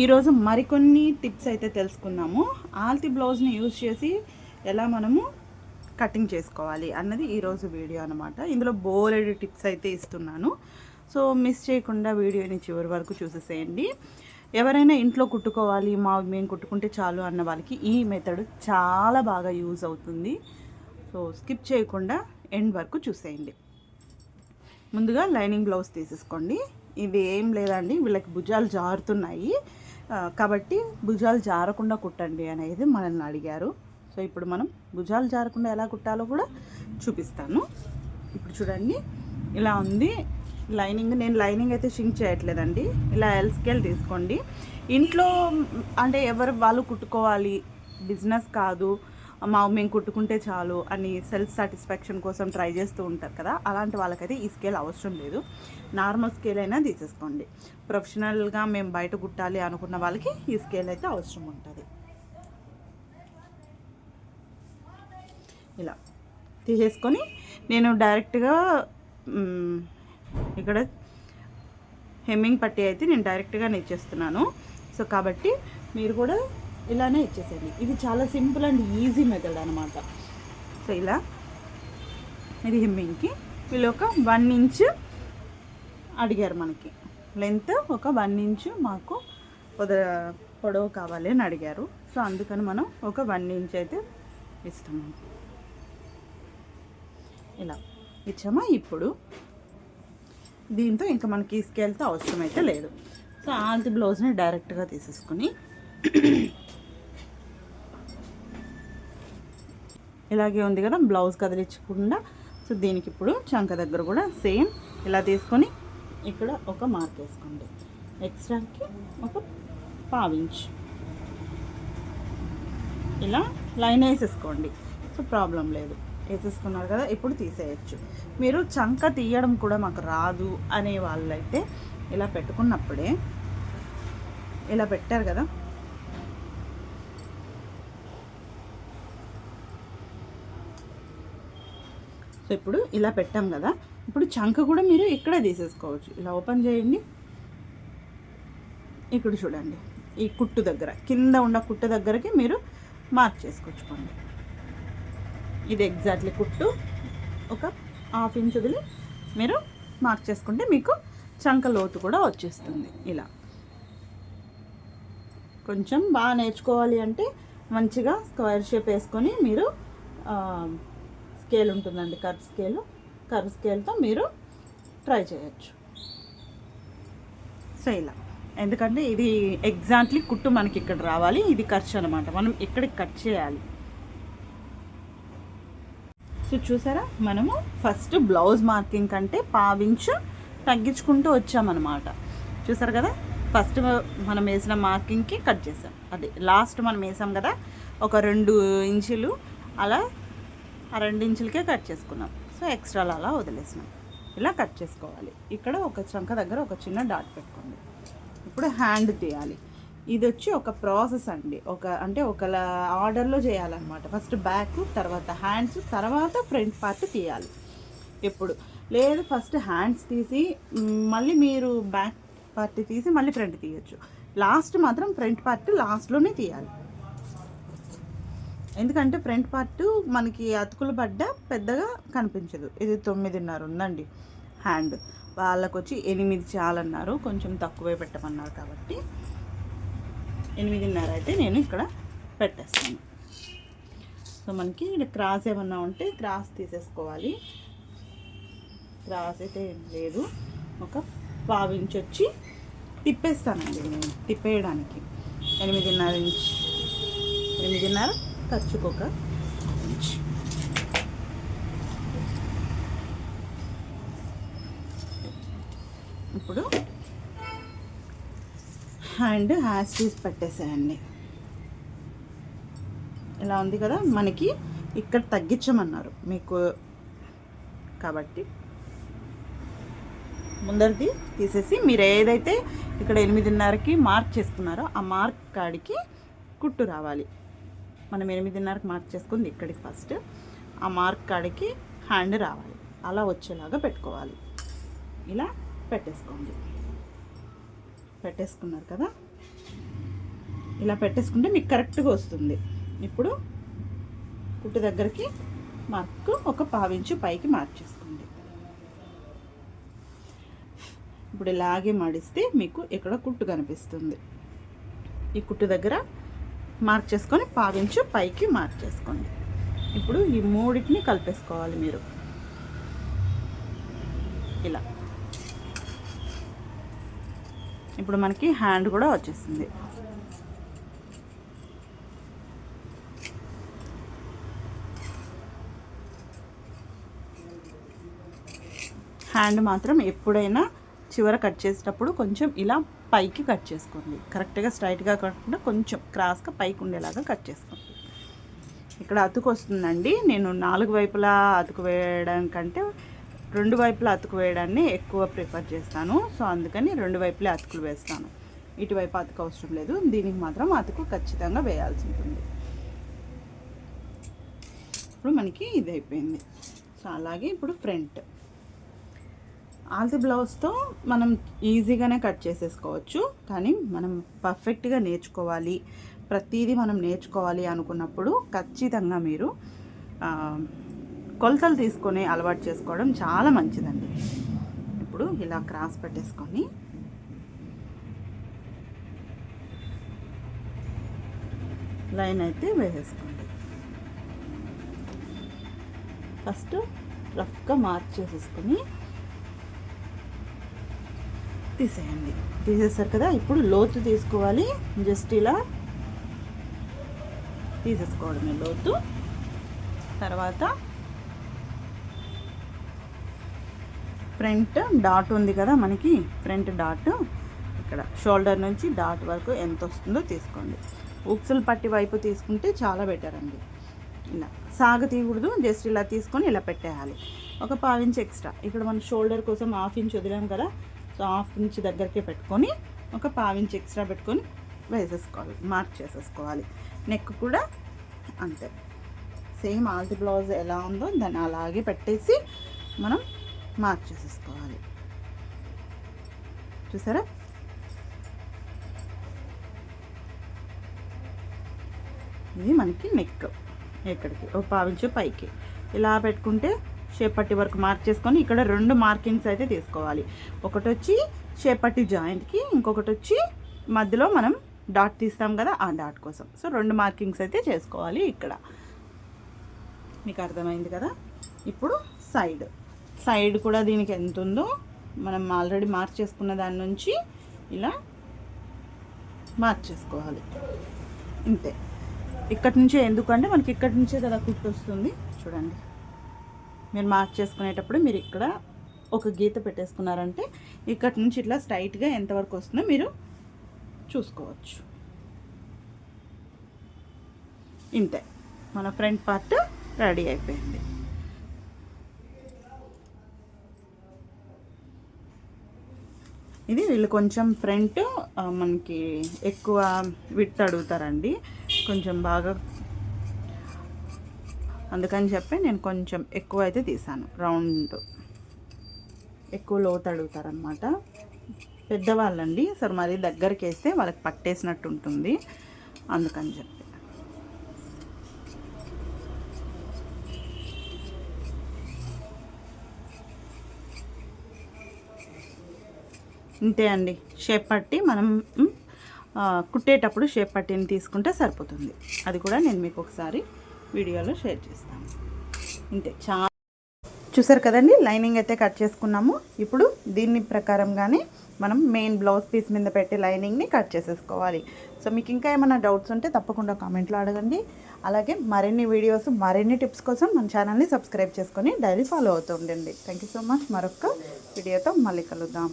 ఈరోజు మరికొన్ని టిప్స్ అయితే తెలుసుకున్నాము ఆల్తి బ్లౌజ్ని యూజ్ చేసి ఎలా మనము కటింగ్ చేసుకోవాలి అన్నది ఈరోజు వీడియో అనమాట ఇందులో బోలెడ్ టిప్స్ అయితే ఇస్తున్నాను. సో మిస్ చేయకుండా వీడియోని చివరి వరకు చూసేసేయండి. ఎవరైనా ఇంట్లో కుట్టుకోవాలి మా మేము కుట్టుకుంటే చాలు అన్న వాళ్ళకి ఈ మెథడ్ చాలా బాగా యూజ్ అవుతుంది. సో స్కిప్ చేయకుండా ఎండ్ వరకు చూసేయండి. ముందుగా లైనింగ్ బ్లౌజ్ తీసేసుకోండి. ఇది ఏం లేదండి వీళ్ళకి భుజాలు జారుతున్నాయి. కాబట్టి భుజాలు జారకుండా కుట్టండి అనేది మనల్ని అడిగారు. సో ఇప్పుడు మనం భుజాలు జారకుండా ఎలా కుట్టాలో కూడా చూపిస్తాను. ఇప్పుడు చూడండి ఇలా ఉంది. లైనింగ్ నేను లైనింగ్ అయితే షింక్ చేయట్లేదండి. ఇలా ఎల్ స్కేల్ తీసుకోండి. ఇంట్లో అంటే ఎవరు వాళ్ళు కుట్టుకోవాలి బిజినెస్ కాదు మా మేము కుట్టుకుంటే చాలు అని సెల్ఫ్ సాటిస్ఫాక్షన్ కోసం ట్రై చేస్తూ ఉంటారు కదా అలాంటి వాళ్ళకైతే ఈ స్కేల్ అవసరం లేదు. నార్మల్ స్కేల్ అయినా తీసేసుకోండి. ప్రొఫెషనల్గా మేము బయట కుట్టాలి అనుకున్న వాళ్ళకి ఈ స్కేల్ అయితే అవసరం ఉంటుంది. ఇలా తీసేసుకొని నేను డైరెక్ట్గా ఇక్కడ హెమ్మింగ్ పట్టి అయితే నేను డైరెక్ట్గా నేర్చేస్తున్నాను సో కాబట్టి మీరు కూడా ఇలానే ఇచ్చేసేయండి. ఇది చాలా సింపుల్ అండ్ ఈజీ మెథడ్ అనమాట సో ఇలా ఇది హిమ్మింగ్కి. వీళ్ళు ఒక వన్ ఇంచ్ అడిగారు మనకి. లెంత్ ఒక వన్ ఇంచ్ మాకు పొద పొడవు కావాలి అని అడిగారు. సో అందుకని మనం ఒక వన్ ఇంచ్ అయితే ఇస్తున్నాం ఇలా ఇచ్చామా? ఇప్పుడు దీంతో ఇంకా మనకి తీసుకెళ్తే స్కేల్తో అవసరం అయితే లేదు. సో ఆల్తి బ్లౌజ్ని డైరెక్ట్గా తీసేసుకుని ఇలాగే ఉంది కదా బ్లౌజ్ కదిలించకుండా. సో దీనికి ఇప్పుడు చంక దగ్గర కూడా సేమ్ ఇలా తీసుకొని ఇక్కడ ఒక మార్క్ వేసుకోండి. ఎక్స్ట్రాకి ఒక పావించ్ ఇలా లైన్ వేసేసుకోండి. సో ప్రాబ్లం లేదు. వేసేసుకున్నారు కదా ఇప్పుడు తీసేయచ్చు. మీరు చంక తీయడం కూడా మాకు రాదు అనే వాళ్ళైతే ఇలా పెట్టుకున్నప్పుడే ఇలా పెట్టారు కదా సో ఇప్పుడు ఇలా పెట్టాం కదా ఇప్పుడు చంక కూడా మీరు ఇక్కడే తీసేసుకోవచ్చు. ఇలా ఓపెన్ చేయండి. ఇక్కడ చూడండి ఈ కుట్టు దగ్గర కింద ఉన్న కుట్టు దగ్గరకి మీరు మార్క్ చేసుకొచ్చుకోండి ఇది ఎగ్జాక్ట్లీ కుట్టు ఒక హాఫ్ ఇంచ్ వదిలి మీరు మార్క్ చేసుకుంటే మీకు చంక లోతు కూడా వచ్చేస్తుంది ఇలా. కొంచెం బాగా నేర్చుకోవాలి అంటే మంచిగా స్క్వేర్ షేప్ వేసుకొని మీరు స్కేల్ ఉంటుందండి కర్వ్ స్కేల్ కర్వ్ స్కేల్తో మీరు ట్రై చేయొచ్చు. సో ఇలా. ఎందుకంటే ఇది ఎగ్జాక్ట్లీ కుట్టు మనకి ఇక్కడ రావాలి ఇది ఖర్చు అనమాట మనం ఇక్కడికి కట్ చేయాలి. సో చూసారా? మనము ఫస్ట్ బ్లౌజ్ మార్కింగ్ కంటే పావించు తగ్గించుకుంటూ వచ్చామన్నమాట. చూసారు కదా? ఫస్ట్ మనం వేసిన మార్కింగ్కి కట్ చేసాం. అది లాస్ట్ మనం వేసాం కదా? ఒక రెండు ఇంచులు. అలా ఆ రెండు ఇంచులకే కట్ చేసుకున్నాం. సో ఎక్స్ట్రాలు అలా వదిలేసినాం. ఇలా కట్ చేసుకోవాలి. ఇక్కడ ఒక చంక దగ్గర ఒక చిన్న డాట్ పెట్టుకోండి. ఇప్పుడు హ్యాండ్ తీయాలి. ఇది వచ్చి ఒక ప్రాసెస్ అండి. ఒక అంటే ఒక ఆర్డర్లో చేయాలన్నమాట. ఫస్ట్ బ్యాక్ తర్వాత హ్యాండ్స్ తర్వాత ఫ్రంట్ పార్ట్ తీయాలి. ఎప్పుడు? లేదు ఫస్ట్ హ్యాండ్స్ తీసి మళ్ళీ మీరు బ్యాక్ పార్ట్ తీసి మళ్ళీ ఫ్రంట్ తీయచ్చు. లాస్ట్ మాత్రం ఫ్రంట్ పార్ట్ లాస్ట్లోనే తీయాలి. ఎందుకంటే ఫ్రంట్ పార్ట్ మనకి అతుకులు పడ్డ పెద్దగా కనిపించదు. ఇది తొమ్మిదిన్నర ఉందండి. హ్యాండ్. వాళ్ళకు వచ్చి ఎనిమిది చాలన్నారు. కొంచెం తక్కువే పెట్టమన్నారు కాబట్టి ఎనిమిదిన్నర అయితే నేను ఇక్కడ పెట్టేస్తాను. సో మనకి ఇక్కడ క్రాస్ ఏమన్నా ఉంటే క్రాస్ తీసేసుకోవాలి. క్రాస్ అయితే ఏం లేదు. ఒక పావించి వచ్చి తిప్పేస్తానండి నేను తిప్పేయడానికి. ఎనిమిదిన్నర ఇంచ్. ఎనిమిదిన్నర ఖర్చుకు ఒక ఇంచ్ ఇప్పుడు హ్యాండ్ హ్యాస్ పీస్ పెట్టేసేయండి. ఇలా ఉంది కదా మనకి ఇక్కడ తగ్గించమన్నారు మీకు. కాబట్టి ముందరిది తీసేసి మీరు ఏదైతే ఇక్కడ ఎనిమిదిన్నరకి మార్క్ చేసుకున్నారో ఆ మార్క్ కాడికి కుట్టు రావాలి. మనం ఎనిమిదిన్నరకు మార్క్ చేసుకుంది ఇక్కడికి ఫస్ట్. ఆ మార్క్ కాడికి హ్యాండ్ రావాలి. అలా వచ్చేలాగా పెట్టుకోవాలి. ఇలా పెట్టేసుకోండి. పెట్టేసుకున్నారు కదా? ఇలా పెట్టేసుకుంటే మీకు కరెక్ట్గా వస్తుంది. ఇప్పుడు కుట్టు దగ్గరికి మార్క్ ఒక పావించు పైకి మార్క్ చేసుకోండి. ఇప్పుడు ఇలాగే మడిస్తే మీకు ఇక్కడ కుట్టు కనిపిస్తుంది. ఈ కుట్టు దగ్గర మార్క్ చేసుకొని పావించు పైకి మార్క్ చేసుకోండి. ఇప్పుడు ఈ మూడింటిని కలిపేసుకోవాలి మీరు. ఇలా. ఇప్పుడు మనకి హ్యాండ్ కూడా వచ్చేసింది. హ్యాండ్ మాత్రం ఎప్పుడైనా చివర కట్ చేసేటప్పుడు కొంచెం ఇలా పైకి కట్ చేసుకోండి. కరెక్ట్గా స్ట్రైట్గా కాకుండా కొంచెం క్రాస్గా పైకి ఉండేలాగా కట్ చేసుకోండి. ఇక్కడ అతుకు వస్తుందండి. నేను నాలుగు వైపులా అతుకు వేయడం కంటే రెండు వైపులా అతుకు వేయడాన్ని ఎక్కువ ప్రిఫర్ చేస్తాను. సో అందుకని రెండు వైపులే అతుకులు వేస్తాను. ఇటువైపు అతుకు అవసరం లేదు. దీనికి మాత్రం అతుకు ఖచ్చితంగా వేయాల్సి ఉంటుంది. ఇప్పుడు మనకి ఇది అయిపోయింది. సో అలాగే ఇప్పుడు ఫ్రంట్. ఆల్తి బ్లౌజ్తో మనం ఈజీగానే కట్ చేసేసుకోవచ్చు. కానీ మనం పర్ఫెక్ట్గా నేర్చుకోవాలి. ప్రతిదీ మనం నేర్చుకోవాలి అనుకున్నప్పుడు ఖచ్చితంగా మీరు కొలతలు తీసుకొని అలవాటు చేసుకోవడం చాలా మంచిదండి. ఇప్పుడు ఇలా క్రాస్ పెట్టేసుకొని లైన్ అయితే వేసేసుకోండి. ఫస్ట్ రఫ్గా మార్క్ చేసేసుకొని తీసేయండి. తీసేస్తారు కదా ఇప్పుడు లోతు తీసుకోవాలి. జస్ట్ ఇలా తీసేసుకోవడమే లోతు. తర్వాత ఫ్రంట్ డాట్ ఉంది కదా మనకి ఫ్రంట్ డాట్. ఇక్కడ షోల్డర్ నుంచి డాట్ వరకు ఎంత వస్తుందో తీసుకోండి. ఉక్సులు పట్టి వైపు తీసుకుంటే చాలా బెటర్ అండి. ఇలా సాగ తీయకూడదు జస్ట్ ఇలా తీసుకొని ఇలా పెట్టేయాలి. ఒక పావు ఇంచ్ ఎక్స్ట్రా. ఇక్కడ మనం షోల్డర్ కోసం హాఫ్ ఇంచ్ వదిలాం కదా సో హాఫ్ ఇంచ్ దగ్గరికి పెట్టుకొని ఒక పావించి ఎక్స్ట్రా పెట్టుకొని వేసేసుకోవాలి మార్క్ చేసేసుకోవాలి. నెక్ కూడా అంతే. సేమ్ ఆల్ట్ బ్లౌజ్ ఎలా ఉందో దాన్ని అలాగే పెట్టేసి మనం మార్క్ చేసేసుకోవాలి. చూసారా? ఇది మనకి నెక్ ఎక్కడికి? ఒక పావించు పైకి. ఇలా పెట్టుకుంటే షేపట్టి వరకు మార్క్ చేసుకొని ఇక్కడ రెండు మార్కింగ్స్ అయితే తీసుకోవాలి. ఒకటి వచ్చి షేపట్టి జాయింట్కి ఇంకొకటి వచ్చి మధ్యలో మనం డాట్ తీస్తాం కదా ఆ డాట్ కోసం. సో రెండు మార్కింగ్స్ అయితే చేసుకోవాలి ఇక్కడ. మీకు అర్థమైంది కదా? ఇప్పుడు సైడ్. సైడ్ కూడా దీనికి ఎంత ఉందో మనం ఆల్రెడీ మార్క్ చేసుకున్న దాని నుంచి ఇలా మార్క్ చేసుకోవాలి. ఇంతే. ఇక్కడి నుంచే ఎందుకంటే మనకి ఇక్కడి నుంచే కదా కుట్టు వస్తుంది చూడండి. మీరు మార్క్ చేసుకునేటప్పుడు మీరు ఇక్కడ ఒక గీత పెట్టేసుకున్నారంటే ఇక్కడి నుంచి ఇట్లా స్ట్రైట్గా ఎంతవరకు వస్తుందో మీరు చూసుకోవచ్చు. ఇంతే. మన ఫ్రంట్ పార్ట్ రెడీ అయిపోయింది. ఇది వీళ్ళు కొంచెం ఫ్రంట్ మనకి ఎక్కువ విత్ అడుగుతారండి. కొంచెం బాగా అందుకని చెప్పి నేను కొంచెం ఎక్కువ అయితే తీసాను. రౌండ్ ఎక్కువ లోతు అడుగుతారనమాట పెద్దవాళ్ళండి. సరే మరి దగ్గరికి వేస్తే వాళ్ళకి పట్టేసినట్టు ఉంటుంది. అందుకని చెప్పి. ఇంతే అండి. షేప్ పట్టి మనం కుట్టేటప్పుడు షేప్ పట్టిని తీసుకుంటే సరిపోతుంది. అది కూడా నేను మీకు ఒకసారి వీడియోలో షేర్ చేస్తాను. ఇంతే చాలా. చూసారు కదండి లైనింగ్ అయితే కట్ చేసుకున్నాము. ఇప్పుడు దీన్ని ప్రకారంగానే మనం మెయిన్ బ్లౌజ్ పీస్ మీద పెట్టి లైనింగ్ని కట్ చేసేసుకోవాలి. సో మీకు ఇంకా ఏమైనా డౌట్స్ ఉంటే తప్పకుండా కామెంట్లో అడగండి. అలాగే మరిన్ని వీడియోస్ మరిన్ని టిప్స్ కోసం మన ఛానల్ని సబ్స్క్రైబ్ చేసుకొని డైలీ ఫాలో అవుతూ ఉండండి. థ్యాంక్ యూ సో మచ్ మరొక వీడియోతో మళ్ళీ కలుద్దాం.